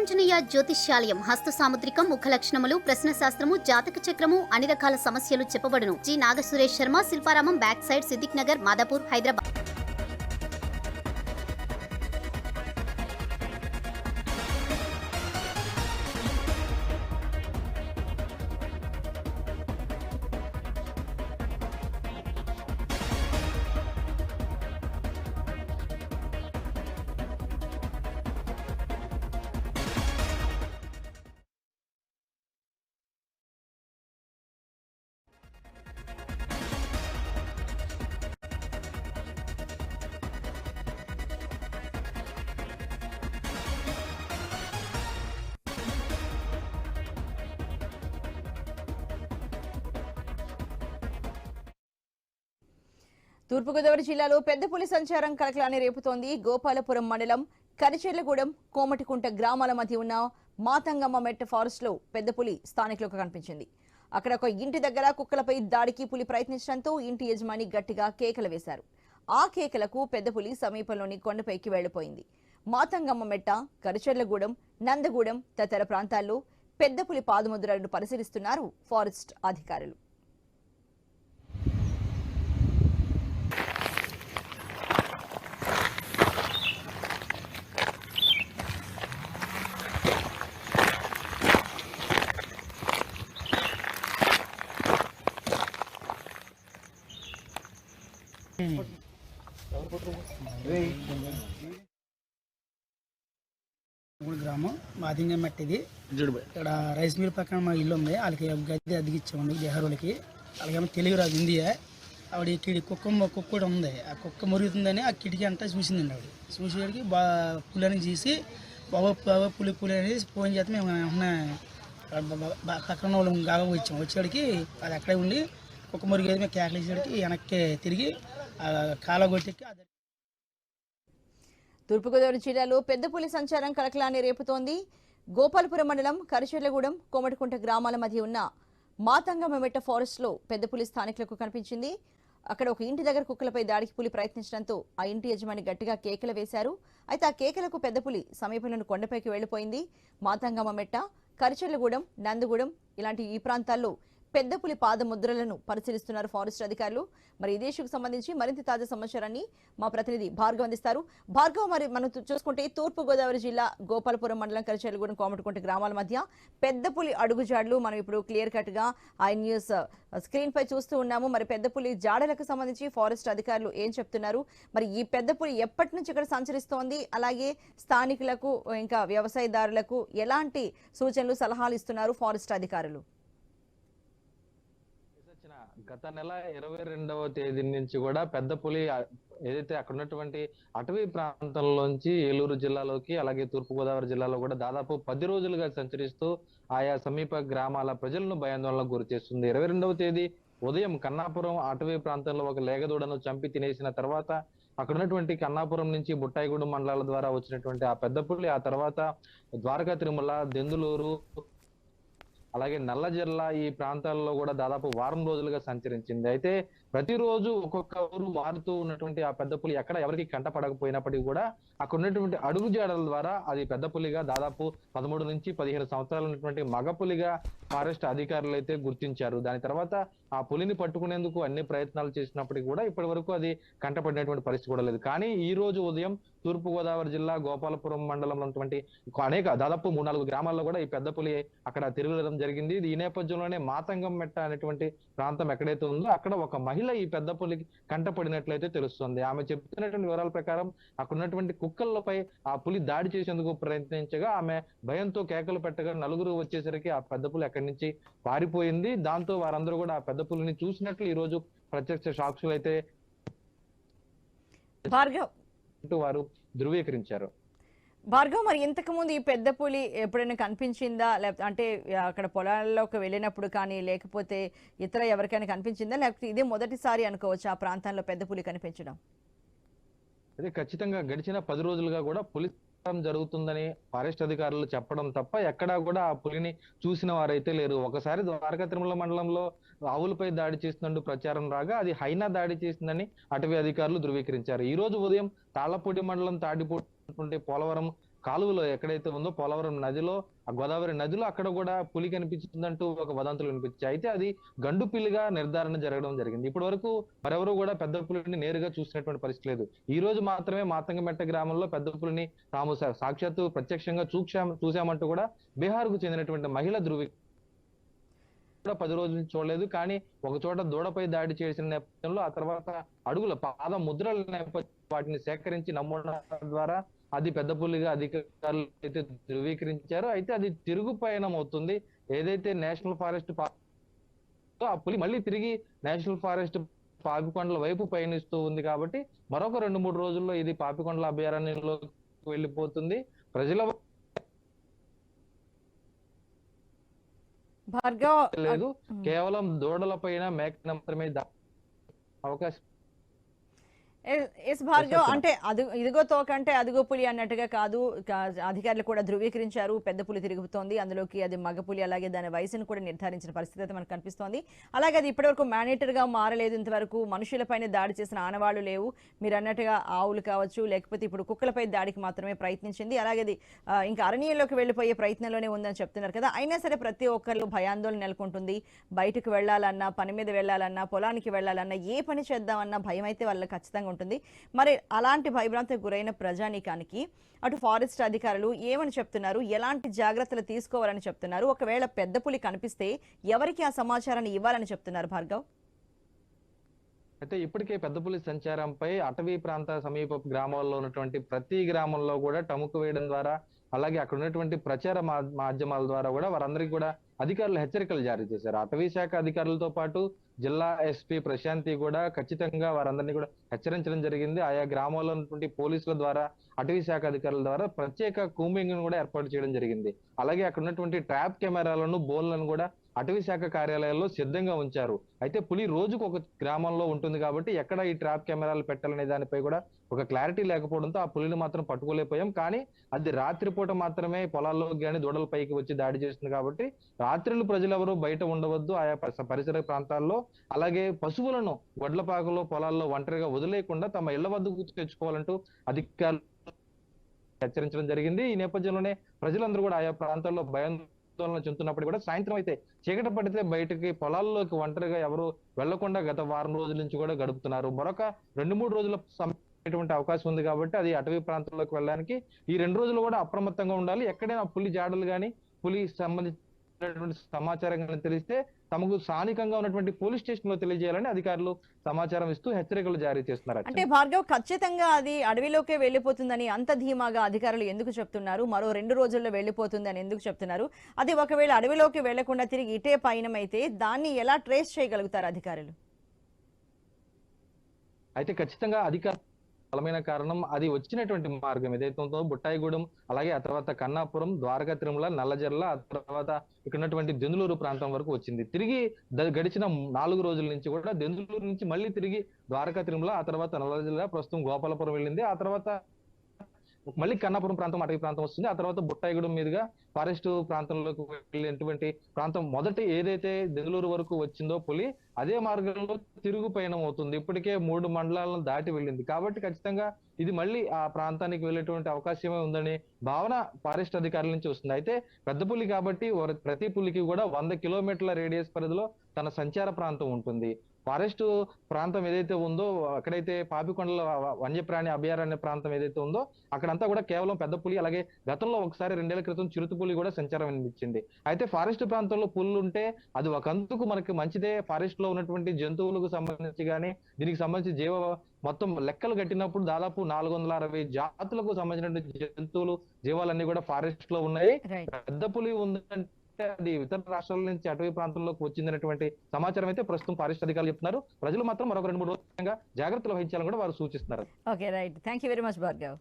వీరాంజనేయ జ్యోతిష్యాలయం హస్త సాముద్రికం ముఖ లక్షణములు ప్రశ్న శాస్త్రము జాతక చక్రము అన్ని రకాల సమస్యలు చెప్పబడును. G. Nagasuresh Sharma Shilparamam back side Siddiq Nagar Madhapur Hyderabad. తూర్పుగోదావరి జిల్లాలో పెద్ద పులి సంచారం కలకలాన్ని రేపుతోంది. గోపాలపురం మండలం కరిచెర్లగూడెం కోమటికుంట గ్రామాల మధ్య ఉన్న మాతంగమ్మ మెట్ట ఫారెస్ట్లో పెద్ద పులి స్థానికులకు కనిపించింది. అక్కడ ఒక ఇంటి దగ్గర కుక్కలపై దాడికి పులి ప్రయత్నించడంతో ఇంటి యజమాని గట్టిగా కేకలు వేశారు. ఆ కేకలకు పెద్ద పులి సమీపంలోని కొండపైకి వెళ్ళిపోయింది మాతంగమ్మ మెట్ట కరిచెర్లగూడెం నందగూడెం తదితర ప్రాంతాల్లో పెద్ద పులి పాదముద్రలను పరిశీలిస్తున్నారు ఫారెస్ట్ అధికారులు. గ్రామం. మాదింగం మట్టిది. ఇక్కడ రైస్ మిల్ పక్కన మా ఇల్లు ఉంది. వాళ్ళకి గది అద్దెకిచ్చామండి బీహారోళ్ళకి వాళ్ళకేమో తెలుగు రాదు హిందీయే ఆవిడ కిడి కుక్క కుక్క కూడా ఉంది. ఆ కుక్క మురుగుతుందని ఆ కిటికీ అంతా చూసిందండి ఆవిడ. చూసేవాడికి బా పులి అని చేసి బాబా బాబా పులి పులి అని ఫోన్ చేస్తే మేము పక్కన వాళ్ళు గాగా వచ్చాం వచ్చేవాడికి అది అక్కడే ఉండి కుక్క మురిగేది మేము కేకలేసేవాడికి వెనక్కి తిరిగి ఆ తూర్పుగోదావరి జిల్లాలో పెద్దపులి సంచారం కలకలాన్ని రేపుతోంది. గోపాలపురం మండలం కరిచెర్లగూడెం కోమటికుంట గ్రామాల మధ్య ఉన్న మాతంగమెట్ట ఫారెస్ట్లో పెద్ద పులి స్థానికులకు కనిపించింది. అక్కడ ఒక ఇంటి దగ్గర కుక్కలపై దాడికి పులి ప్రయత్నించడంతో ఆ ఇంటి యజమాని గట్టిగా కేకలు వేశారు. అయితే ఆ కేకలకు పెద్ద పులి సమీపంలోని కొండపైకి వెళ్ళిపోయింది మాతంగమ్మ మెట్ట కరిచెర్లగూడెం నందుగూడెం ఇలాంటి ఈ ప్రాంతాల్లో పెద్ద పులి పాదముద్రలను పరిశీలిస్తున్నారు ఫారెస్ట్ అధికారులు. మరి ఇదే ఇష్యూకు సంబంధించి మరింత తాజా సమాచారాన్ని మా ప్రతినిధి భార్గవ్ అందిస్తారు. భార్గవ్ మరి మనం చూసుకుంటే తూర్పు గోదావరి జిల్లా గోపాలపురం మండలం కరిచెలగూడెం కోమటికుంట గ్రామాల మధ్య పెద్దపులి అడుగుజాడలు మనం ఇప్పుడు క్లియర్ కట్గా ఐ న్యూస్ స్క్రీన్ పై చూస్తూ ఉన్నాము. మరి పెద్ద పులి జాడలకు సంబంధించి ఫారెస్ట్ అధికారులు ఏం చెప్తున్నారు? మరి ఈ పెద్ద పులి ఎప్పటి నుంచి ఇక్కడ సంచరిస్తోంది? అలాగే స్థానికులకు ఇంకా వ్యవసాయదారులకు ఎలాంటి సూచనలు సలహాలు ఇస్తున్నారు ఫారెస్ట్ అధికారులు? గత నెల ఇరవై రెండవ తేదీ నుంచి కూడా పెద్ద పులి ఏదైతే అక్కడ ఉన్నటువంటి అటవీ ప్రాంతంలోంచి ఏలూరు జిల్లాలోకి అలాగే తూర్పుగోదావరి జిల్లాలో కూడా దాదాపు పది రోజులుగా సంచరిస్తూ ఆయా సమీప గ్రామాల ప్రజలను భయాందోళనకు గురి చేస్తుంది. ఇరవై రెండవ తేదీ ఉదయం కన్నాపురం అటవీ ప్రాంతంలో ఒక లేగదూడను చంపి తినేసిన తర్వాత అక్కడ ఉన్నటువంటి కన్నాపురం నుంచి బుట్టాయిగూడెం మండలాల ద్వారా వచ్చినటువంటి ఆ పెద్ద పులి ఆ తర్వాత ద్వారకా తిరుమల దెందులూరు అలాగే నల్లజర్ల ఈ ప్రాంతాల్లో కూడా దాదాపు వారం రోజులుగా సంచరించింది. అయితే ప్రతిరోజు ఒక్కొక్క ఊరు మారుతూ ఉన్నటువంటి ఆ పెద్ద పులి ఎక్కడ ఎవరికి కంట పడకపోయినప్పటికీ కూడా అక్కడ ఉన్నటువంటి అడుగు జాడల ద్వారా అది పెద్ద పులిగా దాదాపు పదమూడు నుంచి పదిహేను సంవత్సరాలు ఉన్నటువంటి మగ పులిగా ఫారెస్ట్ అధికారులు అయితే గుర్తించారు. దాని తర్వాత ఆ పులిని పట్టుకునేందుకు అన్ని ప్రయత్నాలు చేసినప్పటికీ కూడా ఇప్పటి వరకు అది కంటపడినటువంటి పరిస్థితి కూడా లేదు. కానీ ఈ రోజు ఉదయం తూర్పు గోదావరి జిల్లా గోపాలపురం మండలంలో ఉన్నటువంటి అనేక దాదాపు మూడు నాలుగు గ్రామాల్లో కూడా ఈ పెద్ద పులి అక్కడ తిరుగుదడం జరిగింది. ఈ నేపథ్యంలోనే మాతంగం మెట్ట అనేటువంటి ప్రాంతం ఎక్కడైతే ఉందో అక్కడ ఒక మహిళ ఈ పెద్ద పులికి కంటపడినట్లయితే తెలుస్తుంది. ఆమె చెప్తున్నటువంటి వివరాల ప్రకారం అక్కడ ఉన్నటువంటి కుక్కలపై ఆ పులి దాడి చేసేందుకు ప్రయత్నించగా ఆమె భయంతో కేకలు పెట్టగా నలుగురు వచ్చేసరికి ఆ పెద్ద పులి అక్కడి నుంచి పారిపోయింది. దాంతో వారందరూ కూడా ఆ పెద్ద పులిని చూసినట్లు ఈ రోజు ప్రత్యక్ష సాక్షులు అయితే భార్గవ్ వారు ధృవీకరించారు. భార్గవ్ మరి ఇంతకు ముందు ఈ పెద్ద పులి ఎప్పుడైనా కనిపించిందా? లేకపోతే అంటే అక్కడ పొలాల్లోకి వెళ్ళినప్పుడు కానీ లేకపోతే ఇతర ఎవరికైనా కనిపించిందా? లేకపోతే ఇదే మొదటిసారి అనుకోవచ్చు ఆ ప్రాంతంలో పెద్ద పులి కనిపించడం? అదే ఖచ్చితంగా గడిచిన పది రోజులుగా కూడా పులి జరుగుతుందని ఫారెస్ట్ అధికారులు చెప్పడం తప్ప ఎక్కడా కూడా ఆ పులిని చూసిన వారైతే లేరు. ఒకసారి ద్వారకా తిరుమల మండలంలో ఆవులపై దాడి చేస్తున్నట్టు ప్రచారం రాగా అది హైనా దాడి చేసిందని అటవీ అధికారులు ధృవీకరించారు. ఈ రోజు ఉదయం తాళ్ళపూడి మండలం తాడిపూడి పోలవరం కాలువలో ఎక్కడైతే ఉందో పోలవరం నదిలో ఆ గోదావరి నదిలో అక్కడ కూడా పులి కనిపించిందంటూ ఒక వదంతులు వినిపించాయి. అయితే అది గండు పిల్లిగా నిర్ధారణ జరగడం జరిగింది. ఇప్పటి వరకు మరెవరు కూడా పెద్ద పులిని నేరుగా చూసినటువంటి పరిస్థితి లేదు. ఈ రోజు మాత్రమే మాతంగమెట్ట గ్రామంలో పెద్ద పులిని తాము సాక్షాత్తు ప్రత్యక్షంగా చూశాం చూశామంటూ కూడా బీహార్కు చెందినటువంటి మహిళ ధృవి కూడా పది రోజులు చూడలేదు. కానీ ఒక చోట దూడపై దాడి చేసిన నేపథ్యంలో ఆ తర్వాత అడుగుల పాద ముద్రల నేపథ్యం వాటిని సేకరించి నమూనా ద్వారా అది పెద్ద పులిగా అధికారులు అయితే ధృవీకరించారు అయితే అది తిరుగు పయనం అవుతుంది. ఏదైతే నేషనల్ ఫారెస్ట్ ఆ పులి మళ్ళీ తిరిగి నేషనల్ ఫారెస్ట్ పాపికొండల వైపు పయనిస్తూ ఉంది కాబట్టి మరొక రెండు మూడు రోజుల్లో ఇది పాపికొండల అభయారణ్యంలో వెళ్ళిపోతుంది. ప్రజల భార్గవ్ లేదు. కేవలం దూడల పైన మేక మాత్రమే అవకాశం ఎస్- భార్గవ్. అంటే అది ఇదిగో తోకంటే అదిగో పులి అన్నట్టుగా కాదు. అధికారులు కూడా ధృవీకరించారు. పెద్ద పులి తిరుగుతోంది. అందులోకి అది మగ పులి అలాగే దాని వయసును కూడా నిర్ధారించిన పరిస్థితి అయితే మనకు కనిపిస్తోంది. అలాగే అది ఇప్పటివరకు మేనేటర్గా మారలేదు. ఇంతవరకు మనుషులపైన దాడి చేసిన ఆనవాళ్ళు లేవు. మీరు అన్నట్టుగా ఆవులు కావచ్చు లేకపోతే ఇప్పుడు కుక్కలపై దాడికి మాత్రమే ప్రయత్నించింది. అలాగే అది ఇంకా అరణ్యంలోకి వెళ్ళిపోయే ప్రయత్నంలోనే ఉందని చెప్తున్నారు కదా. అయినా సరే ప్రతి ఒక్కరిలో భయాందోళన నెలకొంటుంది. బయటకు వెళ్ళాలన్నా పని మీద వెళ్ళాలన్నా పొలానికి వెళ్ళాలన్నా ఏ పని చేద్దామన్నా భయం అయితే వాళ్ళకి ఖచ్చితంగా ఉంటుంది. మరి అలాంటి భయభ్రాంతికి గురైన ప్రజానీకానికి అటు ఫారెస్ట్ అధికారులు ఏమని చెప్తున్నారు? ఎలాంటి జాగ్రత్తలు తీసుకోవాలని చెప్తున్నారు? ఒకవేళ పెద్ద పులి కనిపిస్తే ఎవరికి ఆ సమాచారాన్ని ఇవ్వాలని చెప్తున్నారు భార్గవ్? అయితే ఇప్పటికే పెద్ద పులి సంచారంపై అటవీ ప్రాంత సమీప గ్రామాల్లో ఉన్నటువంటి ప్రతి గ్రామంలో కూడా టముకు వేయడం ద్వారా అలాగే అక్కడ ఉన్నటువంటి ప్రచార మా- మాధ్యమాల ద్వారా కూడా వారందరికీ కూడా అధికారులు హెచ్చరికలు జారీ చేశారు. అటవీ శాఖ అధికారులతో పాటు జిల్లా ఎస్పీ ప్రశాంతి కూడా ఖచ్చితంగా వారందరినీ కూడా హెచ్చరించడం జరిగింది. ఆయా గ్రామాల్లో ఉన్నటువంటి పోలీసుల ద్వారా అటవీ శాఖ అధికారుల ద్వారా ప్రత్యేక కూంబింగ్ కూడా ఏర్పాటు చేయడం జరిగింది. అలాగే అక్కడ ఉన్నటువంటి ట్రాప్ కెమెరాలను బోన్లను కూడా అటవీ శాఖ కార్యాలయాల్లో సిద్ధంగా ఉంచారు. అయితే పులి రోజుకు ఒక గ్రామంలో ఉంటుంది కాబట్టి ఎక్కడ ఈ ట్రాప్ కెమెరాలు పెట్టాలనే దానిపై కూడా ఒక క్లారిటీ లేకపోవడంతో ఆ పులిని మాత్రం పట్టుకోలేకపోయాం. కానీ అది రాత్రిపూట మాత్రమే పొలాల్లో కానీ దూడల పైకి వచ్చి దాడి చేస్తుంది కాబట్టి రాత్రులు ప్రజలెవరూ బయట ఉండవద్దు. ఆయా పరిసర ప్రాంతాల్లో అలాగే పశువులను వడ్లపాకలో పొలాల్లో ఒంటరిగా వదిలేయకుండా తమ ఇళ్ళ వద్దకు తెచ్చుకోవాలంటూ అధికారులు హెచ్చరించడం జరిగింది. ఈ నేపథ్యంలోనే ప్రజలందరూ కూడా ఆయా ప్రాంతాల్లో భయం ఆందోళన చెందుతున్నప్పుడు కూడా సాయంత్రం అయితే చీకటి పడితే బయటకి పొలాల్లోకి ఒంటరిగా ఎవరు వెళ్ళకుండా గత వారం రోజుల నుంచి కూడా గడుపుతున్నారు. మరొక రెండు మూడు రోజుల సమయటువంటి అవకాశం ఉంది కాబట్టి అది అటవీ ప్రాంతంలోకి వెళ్ళడానికి ఈ రెండు రోజులు కూడా అప్రమత్తంగా ఉండాలి. ఎక్కడైనా పులి జాడలు గాని పులి సంబంధించి సంబంధించినటువంటి సమాచారం కానీ తెలిస్తే తమకు స్థానికంగా ఉన్నటువంటి పోలీస్ స్టేషన్లో తెలియజేయాలని అధికారులు సమాచారం ఇస్తూ హెచ్చరికలు జారీ చేస్తున్నారు. అంటే భార్గవ్ ఖచ్చితంగా అది అడవిలోకే వెళ్ళిపోతుందని అంత ధీమాగా అధికారులు ఎందుకు చెప్తున్నారు? మరో రెండు రోజుల్లో వెళ్ళిపోతుందని ఎందుకు చెప్తున్నారు? అది ఒకవేళ అడవిలోకి వెళ్ళకుండా తిరిగి ఇటే పయనమైతే దాన్ని ఎలా ట్రేస్ చేయగలుగుతారు అధికారులు? అయితే ఖచ్చితంగా అధికార బలమైన కారణం అది వచ్చినటువంటి మార్గం ఏదైతే ఉందో బుట్టాయిగూడెం అలాగే ఆ తర్వాత కన్నాపురం ద్వారకా తిరుమల నల్లజర్ల ఆ తర్వాత ఇక్కడ ఉన్నటువంటి దెందులూరు ప్రాంతం వరకు వచ్చింది. తిరిగి గడిచిన నాలుగు రోజుల నుంచి కూడా దెందులూరు నుంచి మళ్ళీ తిరిగి ద్వారకా తిరుమల ఆ తర్వాత నల్లజర్ల ప్రస్తుతం గోపాలపురం వెళ్ళింది. ఆ తర్వాత మళ్ళీ కన్నాపురం ప్రాంతం అటవీ ప్రాంతం వస్తుంది. ఆ తర్వాత బుట్టాయిగూడెం మీదుగా ఫారెస్ట్ ప్రాంతంలోకి వెళ్ళినటువంటి ప్రాంతం మొదటి ఏదైతే దెందులూరు వరకు వచ్చిందో పులి అదే మార్గంలో తిరుగు పయనం అవుతుంది. ఇప్పటికే మూడు మండలాలను దాటి వెళ్ళింది. కాబట్టి ఖచ్చితంగా ఇది మళ్ళీ ఆ ప్రాంతానికి వెళ్ళేటువంటి అవకాశమే ఉందని భావన ఫారెస్ట్ అధికారుల నుంచి వస్తుంది. అయితే పెద్ద పులి కాబట్టి ప్రతి పులికి కూడా వంద కిలోమీటర్ల రేడియస్ పరిధిలో తన సంచార ప్రాంతం ఉంటుంది. ఫారెస్ట్ ప్రాంతం ఏదైతే ఉందో అక్కడైతే పాపికొండల వన్యప్రాణి అభయారణ్య ప్రాంతం ఏదైతే ఉందో అక్కడంతా కూడా కేవలం పెద్ద పులి అలాగే గతంలో ఒకసారి రెండేళ్ళ క్రితం చిరుత పులి కూడా సంచారం అనిపించింది అయితే ఫారెస్ట్ ప్రాంతంలో పుల్లు ఉంటే అది ఒక అందుకు మనకి మంచిదే. ఫారెస్ట్లో ఉన్నటువంటి జంతువులకు సంబంధించి కానీ దీనికి సంబంధించి జీవ మొత్తం లెక్కలు కట్టినప్పుడు దాదాపు నాలుగు వందల అరవై జాతులకు సంబంధించిన జంతువులు జీవాలన్నీ కూడా ఫారెస్ట్లో ఉన్నాయి పెద్ద పులి ఉందంటే అది ఇతర రాష్ట్రాల నుంచి అటవీ ప్రాంతంలోకి వచ్చిందనేటువంటి సమాచారం అయితే ప్రస్తుతం ఫారెస్ట్ అధికారులు చెప్తున్నారు. ప్రజలు మాత్రం మరొక రెండు మూడు రోజులుగా జాగ్రత్తలు వహించాలని కూడా వారు సూచిస్తున్నారు. Okay right thank you very much Bhargav